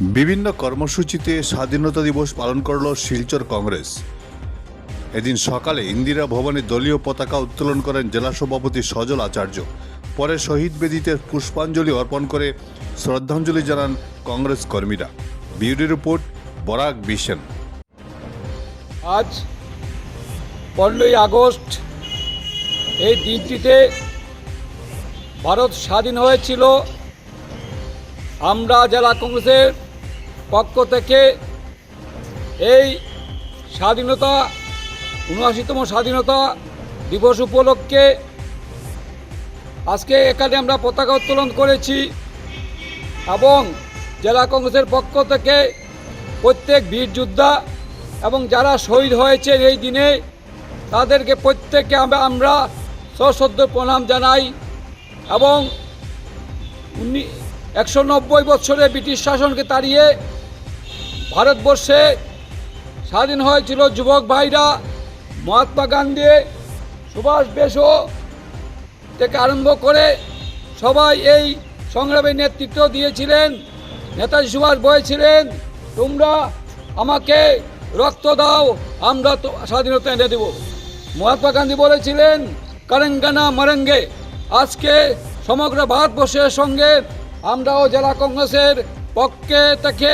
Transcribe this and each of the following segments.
বিভিন্ন কর্মসূচিতে স্বাধীনতা দিবস পালন করল শিলচর কংগ্রেস। এদিন সকালে ইন্দিরা ভবনে দলীয় পতাকা উত্তোলন করেন জেলা সভাপতি সজল আচার্য। পরে শহীদ বেদিতে পুষ্পাঞ্জলি অর্পণ করে শ্রদ্ধাঞ্জলি জানান কংগ্রেস কর্মীরা। বিউটি রিপোর্ট, বরাক বিশেন। আজ পনেরোই আগস্ট এই দিনটিতে ভারত স্বাধীন হয়েছিল। আমরা জেলা কংগ্রেসের পক্ষ থেকে এই স্বাধীনতা, উনআশিতম স্বাধীনতা দিবস উপলক্ষে আজকে এখানে আমরা পতাকা উত্তোলন করেছি এবং জেলা কংগ্রেসের পক্ষ থেকে প্রত্যেক বীর যোদ্ধা এবং যারা শহীদ হয়েছেন এই দিনে, তাদেরকে প্রত্যেককে আমরা আমরা সশ্রদ্ধ প্রণাম জানাই এবং উনি একশো নব্বই বছরে ব্রিটিশ শাসনকে তাড়িয়ে ভারতবর্ষে স্বাধীন হয়েছিল যুবক ভাইরা মহাত্মা গান্ধী, সুভাষ বেসো থেকে আরম্ভ করে সবাই এই সংগ্রামে নেতৃত্ব দিয়েছিলেন। নেতাজি সুভাষ বলেছিলেন তোমরা আমাকে রক্ত দাও, আমরা তো স্বাধীনতা এনে দেব। মহাত্মা গান্ধী বলেছিলেন, কারেঙ্গানা মারেঙ্গে, আজকে সমগ্র ভারতবর্ষের সঙ্গে আমরাও জেলা কংগ্রেসের পক্ষে থেকে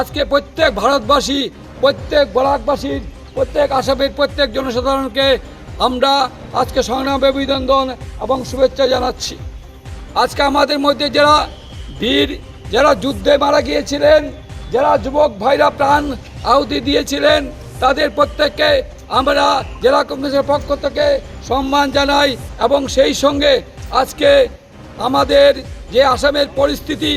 আজকে প্রত্যেক ভারতবাসী, প্রত্যেক বরাকবাসীর, প্রত্যেক আসামের প্রত্যেক জনসাধারণকে আমরা আজকে সংগ্রামে অভিনন্দন এবং শুভেচ্ছা জানাচ্ছি। আজকে আমাদের মধ্যে যারা বীর, যারা যুদ্ধে মারা গিয়েছিলেন, যারা যুবক ভাইরা প্রাণ আহুতি দিয়েছিলেন, তাদের প্রত্যেককে আমরা জেলা কংগ্রেসের পক্ষ থেকে সম্মান জানাই এবং সেই সঙ্গে আজকে আমাদের যে আসামের পরিস্থিতি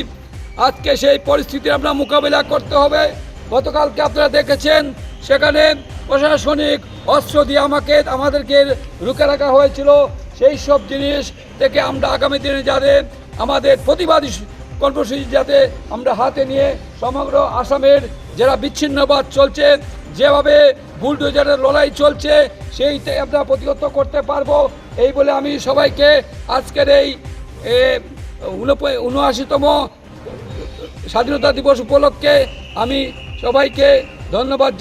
আজকে সেই পরিস্থিতি আমরা মোকাবিলা করতে হবে। গতকালকে আপনারা দেখেছেন, সেখানে প্রশাসনিক অস্ত্র দিয়ে আমাকে, আমাদেরকে রুখে রাখা হয়েছিল। সেই সব জিনিস থেকে আমরা আগামী দিনে যাতে আমাদের প্রতিবাদী কর্মসূচি যাতে আমরা হাতে নিয়ে সমগ্র আসামের যারা বিচ্ছিন্নবাদ চলছে, যেভাবে বুলডোজারের লড়াই চলছে, সেইতে আমরা প্রতিহত করতে পারব। এই বলে আমি সবাইকে আজকের এই উনআশিতম স্বাধীনতা দিবস উপলক্ষে আমি সবাইকে ধন্যবাদ